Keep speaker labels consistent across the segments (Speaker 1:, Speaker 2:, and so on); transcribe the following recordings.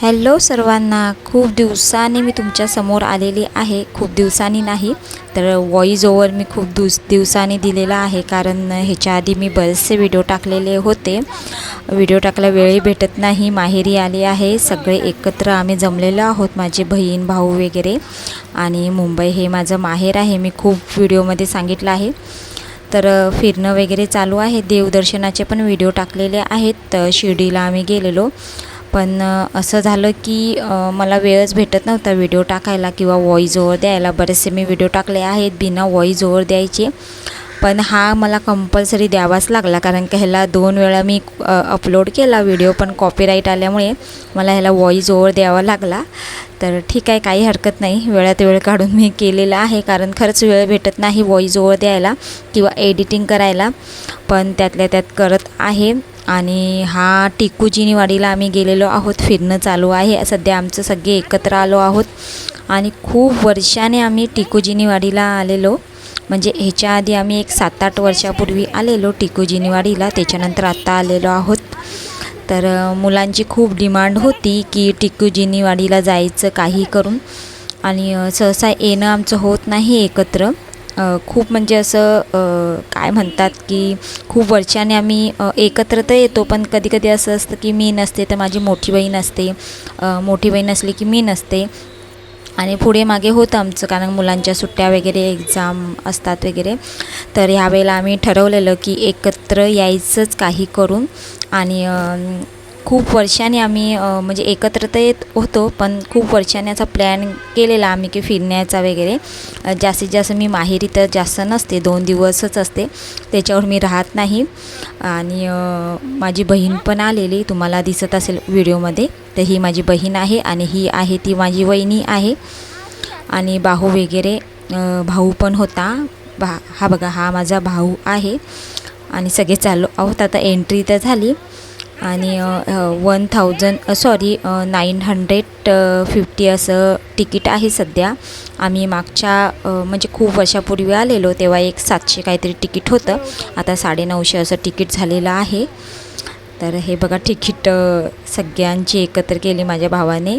Speaker 1: Hello सर्वांना खूप दिवसांनी मी तुमच्यासमोर आलेली आहे. खूप दिवसांनी नाही तर वॉईज ओवर मी खूप दिवस दिवसांनी दिलेला आहे. कारण ह्याच्या आधी मी बरेचसे व्हिडिओ टाकलेले होते. व्हिडिओ टाकायला वेळही भेटत नाही माहेरी आली आहे. सगळे एकत्र आम्ही जमलेलो आहोत माझे बहीण भाऊ वगैरे. आणि मुंबई हे माझं माहेर आहे मी खूप व्हिडिओमध्ये सांगितलं आहे. तर फिरणं वगैरे चालू आहे. देवदर्शनाचे पण व्हिडिओ टाकलेले आहेत. शिर्डीला आम्ही गेलेलो. पण असं झालं की मला वेळच भेटत नव्हता व्हिडिओ टाकायला किंवा वॉईस ओवर द्यायला. बरेचसे मी व्हिडिओ टाकले आहेत बिना वॉईज ओवर द्यायचे. पण हा मला कंपल्सरी द्यावाच लागला. कारण का ह्याला दोन वेळा मी अपलोड केला व्हिडिओ पण कॉपीराईट आल्यामुळे मला ह्याला वॉईस ओवर द्यावा लागला. तर ठीक आहे काही हरकत नाही. वेळात वेळ काढून मी केलेला आहे. कारण खरंच वेळ भेटत नाही वॉईस ओवर द्यायला किंवा एडिटिंग करायला. पण त्यातल्या त्यात करत आहे. आणि हा टिकूजीनी वाडीला आम्ही गेलेलो आहोत. फिरणं चालू आहे. सध्या आमचं सगळे एकत्र आलो आहोत. आणि खूप वर्षाने आम्ही टिकूजीनी वाडीला आलेलो. म्हणजे ह्याच्या आधी आम्ही एक सात आठ वर्षापूर्वी आलेलो टिकोजीनीवाडीला त्याच्यानंतर आत्ता आलेलो आहोत. तर मुलांची खूप डिमांड होती की टिकोजीनीवाडीला जायचं काही करून. आणि सहसा येणं आमचं होत नाही एकत्र. खूप म्हणजे असं काय म्हणतात की खूप वर्षाने आम्ही एकत्र तर येतो पण कधी कधी असं असतं की मी नसते तर माझी मोठी बहीण असते. मोठी बहीण असली की मी नसते. आणि पुढे मागे होतं आमचं कारण मुलांच्या सुट्ट्या वगैरे एक्झाम असतात वगैरे. तर ह्यावेळेला आम्ही ठरवलेलं की एकत्र यायचंच काही करून. आणि खूप वर्षाने आम्ही म्हणजे एकत्र तर येत होतो पण खूप वर्षाने असा प्लॅन केलेला आम्ही की फिरण्याचा वगैरे. जास्तीत जास्त मी माहेरी तर जास्त नसते दोन दिवसच असते. त्याच्यावर मी राहत नाही. आणि माझी बहीण पण आलेली तुम्हाला दिसत असेल व्हिडिओमध्ये. तर ही माझी बहीण आहे आणि ही आहे ती माझी वहिनी आहे. आणि भाऊ वगैरे भाऊ पण होता. भा हा बघा हा माझा भाऊ आहे. आणि सगळे चालू आहोत. आता एंट्री तर झाली. आणि one thousand sorry nine hundred fifty असं तिकीट आहे सध्या. आम्ही मागच्या म्हणजे खूप वर्षापूर्वी आलेलो तेव्हा एक सातशे काहीतरी तिकीट होतं. आता साडेनऊशे असं तिकीट झालेलं आहे. तर हे बघा तिकीट सगळ्यांची एकत्र केली माझ्या भावाने.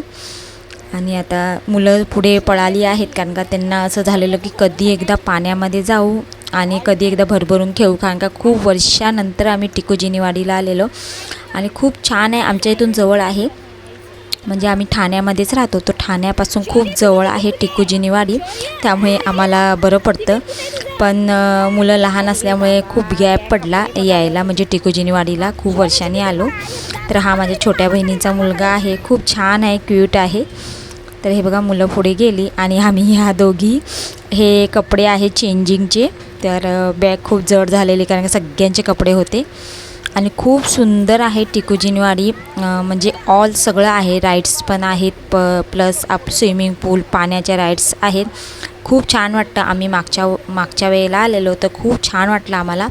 Speaker 1: आणि आता मुलं पुढे पळाली आहेत कारण का त्यांना असं झालेलं की कधी एकदा पाण्यामध्ये जाऊ आणि कधी एकदा भरभरून खेळू कारण का खूप वर्षानंतर आम्ही टिकोजिनीवाडीला आलेलो. आणि खूप छान आहे आमच्या इथून जवळ आहे. म्हणजे आम्ही ठाण्यामध्येच राहतो तर ठाण्यापासून खूप जवळ आहे टिकोजिनीवाडी. त्यामुळे आम्हाला बरं पडतं. पण मुलं लहान असल्यामुळे खूप गॅप पडला यायला. म्हणजे टिकूजिनीवाडीला खूप वर्षांनी आलो. तर हा माझ्या छोट्या बहिणीचा मुलगा आहे. खूप छान आहे क्यूट आहे. तर हे बघा मुलं पुढे गेली आणि आम्ही ह्या दोघी हे कपडे आहे चेंजिंगचे तर बॅग खूप जड झालेली कारण का सगळ्यांचे कपडे होते. आणि खूप सुंदर आहे टिकूजिनवाडी म्हणजे ऑल सगळं आहे. राईड्स पण आहेत. प प्लस आप स्विमिंग पूल पाण्याच्या राईड्स आहेत. खूप छान वाटतं. आम्ही मागच्या मागच्या वेळेला आलेलो तर खूप छान वाटलं आम्हाला.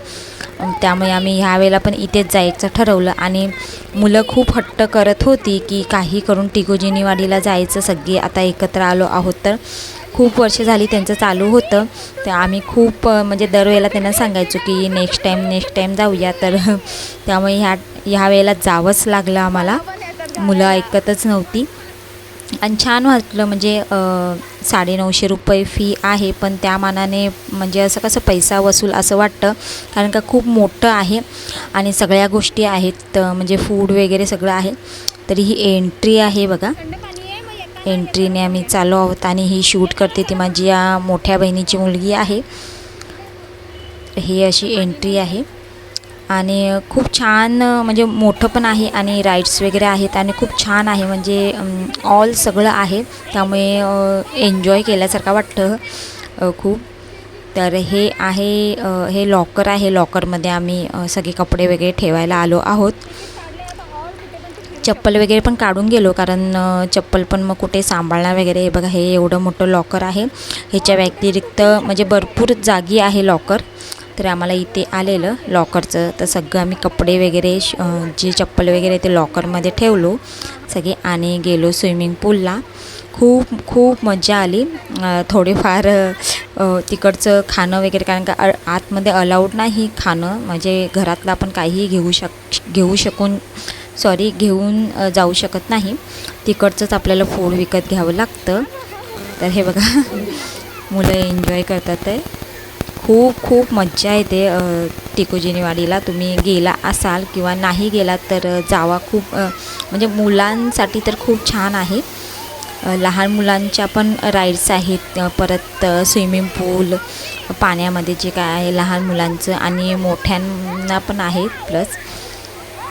Speaker 1: त्यामुळे आम्ही ह्या वेळेला पण इथेच जायचं ठरवलं. आणि मुलं खूप हट्ट करत होती की काही करून टिकोजिनीवाडीला जायचं सगळी आता एकत्र आलो आहोत तर. खूप वर्ष झाली त्यांचं चालू होतं. तर आम्ही खूप म्हणजे दरवेळेला त्यांना सांगायचो की नेक्स्ट टाईम नेक्स्ट टाईम जाऊया. तर त्यामुळे ह्या ह्या वेळेला जावंच लागलं आम्हाला. मुलं ऐकतच नव्हती. आणि छान वाटलं म्हणजे साडेनऊशे रुपये फी आहे पण त्या मानाने म्हणजे असं कसं पैसा वसूल असं वाटतं कारण का खूप मोठं आहे आणि सगळ्या गोष्टी आहेत म्हणजे फूड वगैरे सगळं आहे तरी ही एंट्री आहे बघा. एंट्रीने आम्ही चालू आहोत आणि ही शूट करते ती माझी या मोठ्या बहिणीची मुलगी आहे. ही अशी एंट्री आहे. आणि खूप छान म्हणजे मोठं पण आहे आणि राईड्स वगैरे आहेत आणि खूप छान आहे. म्हणजे ऑल सगळं आहे. त्यामुळे एन्जॉय केल्यासारखं वाटतं खूप. तर हे आहे हे लॉकर आहे. लॉकरमध्ये आम्ही सगळे कपडे वगैरे ठेवायला आलो आहोत. चप्पल वगैरे पण काढून गेलो कारण चप्पल पण मग कुठे सांभाळणार वगैरे हे बघा हे एवढं मोठं लॉकर आहे. ह्याच्या व्यतिरिक्त म्हणजे भरपूर जागी आहे लॉकर तर आम्हाला इथे आलेलं लॉकरचं तर सगळं आम्ही कपडे वगैरे श- जे चप्पल वगैरे ते लॉकरमध्ये ठेवलो. सगळे आणि गेलो स्विमिंग पूलला खूप खूप मजा आली. थोडेफार तिकडचं खाणं वगैरे कारण का अ- आतमध्ये अलाउड नाही खाणं. म्हणजे घरातलं आपण काहीही घेऊ शक घेऊ शकून सॉरी घेऊन जाऊ शकत नाही. तिकडचंच आपल्याला फूड विकत घ्यावं लागतं. तर हे बघा. मुलं एन्जॉय करतात आहे खूप खूप मज्जा येते अ, टिकोजिनीवाडीला. तुम्ही गेला असाल किंवा नाही गेलात तर जावा खूप म्हणजे मुलांसाठी तर खूप छान आहे. लहान मुलांच्या पण राईड्स आहेत. परत स्विमिंग पूल पाण्यामध्ये जे काय आहे लहान मुलांचं आणि मोठ्यांना पण आहे. प्लस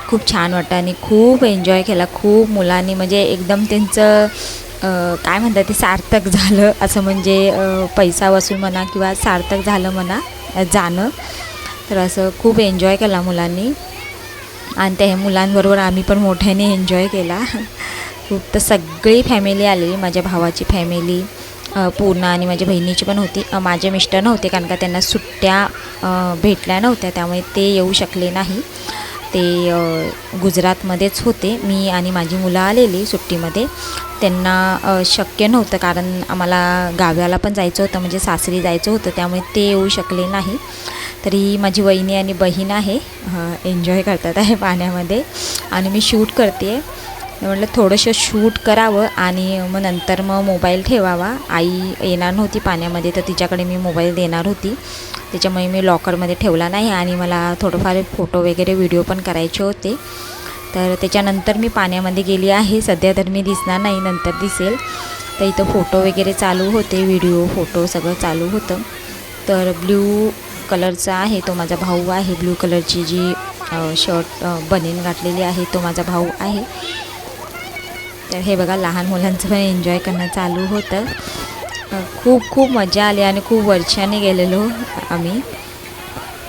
Speaker 1: खूप छान वाटतं आणि खूप एन्जॉय केला. खूप मुलांनी म्हणजे एकदम त्यांचं काय म्हणतात ते सार्थक झालं असं म्हणजे पैसा वसूल म्हणा किंवा सार्थक झालं म्हणा जाणं. तर असं खूप एन्जॉय केला मुलांनी. आणि त्या मुलांबरोबर आम्ही पण मोठ्याने एन्जॉय केला. खूप तर सगळी फॅमिली आलेली माझ्या भावाची फॅमिली पूर्ण आणि माझ्या बहिणीची पण होती. माझे मिस्टर नव्हते कारण का त्यांना सुट्ट्या भेटल्या नव्हत्या त्यामुळे ते येऊ शकले नाही. ते गुजरातमध्येच होते. मी आणि माझी मुलं आलेली सुट्टीमध्ये. त्यांना शक्य नव्हतं कारण आम्हाला गावाला पण जायचं होतं म्हणजे सासरी जायचं होतं त्यामुळे ते येऊ शकले नाही. तरी माझी वहिनी आणि बहीण आहे. एन्जॉय करतात आहे पाण्यामध्ये. आणि मी शूट करते मी म्हटलं थोडंसं शूट करावं आणि मग नंतर मग मोबाईल ठेवावा. आई येणार नव्हती पाण्यामध्ये तर तिच्याकडे मी मोबाईल देणार होती. त्याच्यामुळे मी लॉकरमध्ये ठेवला नाही आणि मला थोडंफार फोटो वगैरे व्हिडिओ पण करायचे होते. तर त्याच्यानंतर मी पाण्यामध्ये गेली आहे. सध्या तर मी दिसणार नाही नंतर दिसेल. तर इथं फोटो वगैरे चालू होते व्हिडिओ फोटो सगळं चालू होतं. तर ब्ल्यू कलरचा आहे तो माझा भाऊ आहे. ब्ल्यू कलरची जी शर्ट बनीन घातलेली आहे तो माझा भाऊ आहे. तर हे बघा लहान मुलांचं पण एन्जॉय करणं चालू होतं. खूप खूप मजा आली आणि खूप वर्षाने गेलेलो आम्ही.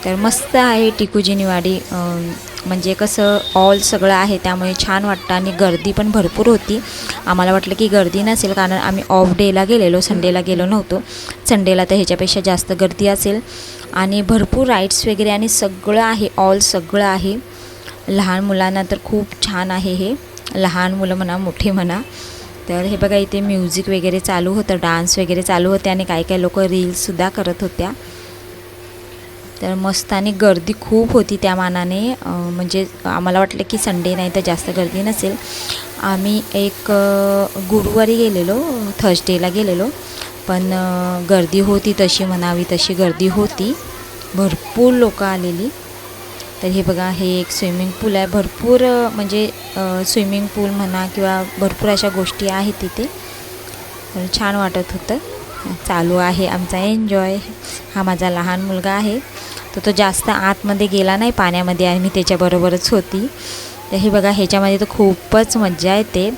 Speaker 1: तर मस्त आहे टिकूजीनीवाडी अं, म्हणजे कसं ऑल सगळं आहे त्यामुळे छान वाटतं आणि गर्दी पण भरपूर होती. आम्हाला वाटलं की गर्दी नसेल कारण आम्ही ऑफ डेला गेलेलो संडेला गेलो नव्हतो. संडेला तर ह्याच्यापेक्षा जास्त गर्दी असेल. आणि भरपूर राईड्स वगैरे आणि सगळं आहे ऑल सगळं आहे. लहान मुलांना तर खूप छान आहे हे. लहान मुलं म्हणा मोठे म्हणा. तर हे बघा इथे म्युझिक वगैरे चालू होतं डान्स वगैरे चालू होते आणि काही काही लोक रील्ससुद्धा करत होत्या. तर मस्त आणि गर्दी खूप होती त्या मानाने. म्हणजे आम्हाला वाटलं की संडे नाही तर जास्त गर्दी नसेल. आम्ही एक गुरुवारी गेलेलो थर्सडेला गेलेलो. पण गर्दी होती तशी म्हणावी तशी गर्दी होती. भरपूर लोकं आलेली. तर हे बघा हे एक स्विमिंग पूल आहे. भरपूर म्हणजे स्विमिंग पूल म्हणा किंवा भरपूर अशा गोष्टी आहेत तिथे. छान वाटत होतं. चालू आहे आमचा एन्जॉय. हा माझा लहान मुलगा आहे. तर तो जास्त आतमध्ये गेला नाही पाण्यामध्ये आणि मी त्याच्याबरोबरच होती. तर हे बघा ह्याच्यामध्ये तर खूपच मज्जा येते.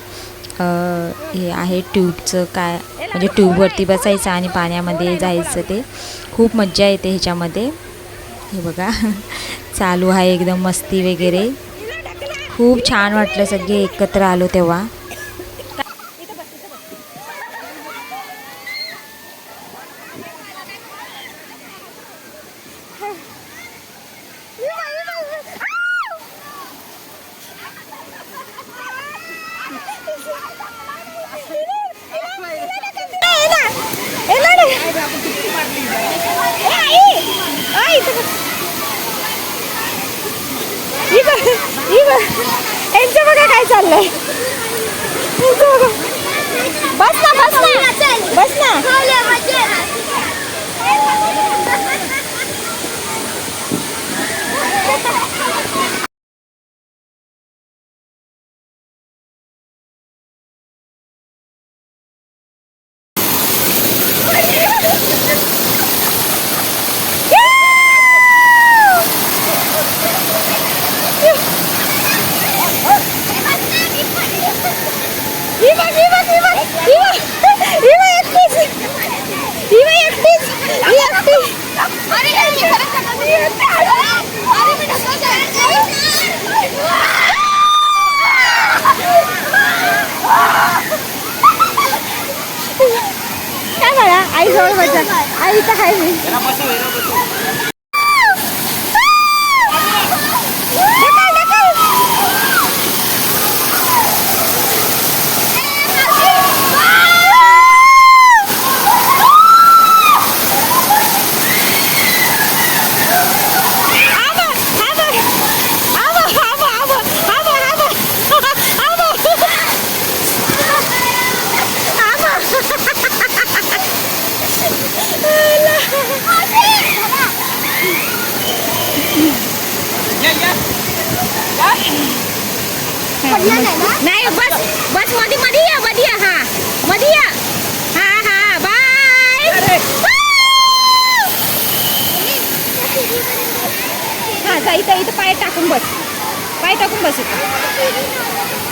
Speaker 1: हे आहे ट्यूबचं काय म्हणजे ट्यूबवरती बसायचं आणि पाण्यामध्ये जायचं ते. खूप मज्जा येते ह्याच्यामध्ये. हे बघा चालू आहे एकदम मस्ती वगैरे खूप छान वाटलं सगळे एकत्र आलो तेव्हा
Speaker 2: यांचं बघा काय चाललंय. बस ना बस ना. बस ना ही बघ ही बघ ही बघ ही बघ ही बघ एकटीच ही बघ एकटीच ही एकटी काय म्हणा आई जवळ बसा. आई इथं आहे मी. नाही बस बसमध्ये मध्ये या मध्ये या हा. मध्ये या. हा हा बाय. हा जा इथं पाय टाकून बस. पाय टाकून बस इथं.